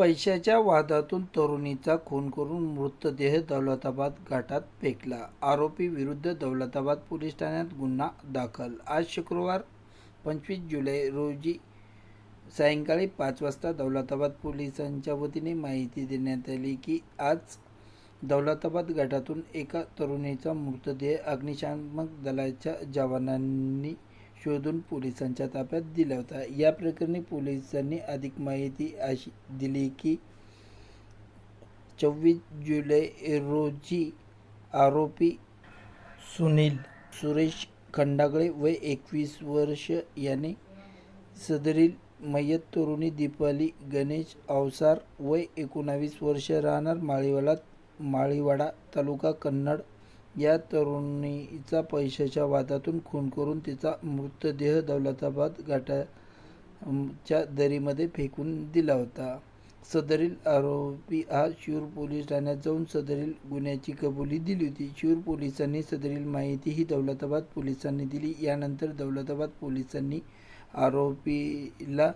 पैशाच्या वादातून तरुणीचा खून करून मृतदेह दौलताबाद घाटात फेकला. आरोपी विरुद्ध दौलताबाद पोलीस ठाण्यात गुन्हा दाखल. आज शुक्रवार पंचवीस जुलै रोजी सायंकाळी पाच वाजता दौलताबाद पोलिसांच्या वतीने माहिती देण्यात आली की आज दौलताबाद घाटातून एका तरुणीचा मृतदेह अग्निशामक दलाच्या जवानांनी शोधून पोलिसांच्या ताब्यात दिला होता. या प्रकरणी पोलिसांनी अधिक माहिती अशी दिली की चोवीस जुलै रोजी आरोपी सुनील सुरेश खंडागळे वय एकवीस वर्ष याने सदरील मयत तरुणी दीपाली गणेश अवसार वय एकोणावीस वर्ष राहणार माळीवाडा माळीवाडा तालुका कन्नड या तरुणीचा पैशाच्या वादातून खून करून तिचा मृतदेह दौलताबाद घाटाच्या दरीमध्ये फेकून दिला होता. सदरील आरोपी हा शिरूर पोलीस ठाण्यात जाऊन सदरील गुन्ह्याची कबुली दिली होती. शिरूर पोलिसांनी सदरील माहिती ही दौलताबाद पोलिसांनी दिली. यानंतर दौलताबाद पोलिसांनी आरोपीला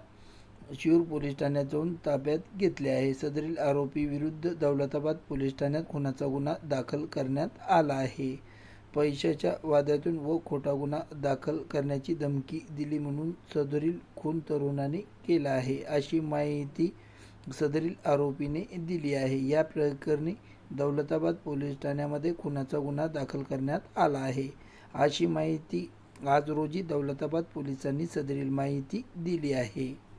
शिरूर पोलीस ठाण्यात जाऊन ताब्यात घेतले आहे. सदरील आरोपी विरुद्ध दौलताबाद पोलीस ठाण्यात खुनाचा गुन्हा दाखल करण्यात आला आहे. पैशाच्या वादातून व खोटा गुन्हा दाखल करण्याची धमकी दिली म्हणून सदरील खून तरुणाने केला आहे. अशी माहिती सदरील आरोपीने दिली आहे. या प्रकरणी दौलताबाद पोलीस ठाण्यामध्ये खुनाचा गुन्हा दाखल करण्यात आला आहे. अशी माहिती आज रोजी दौलताबाद पोलिसांनी सदरील माहिती दिली आहे.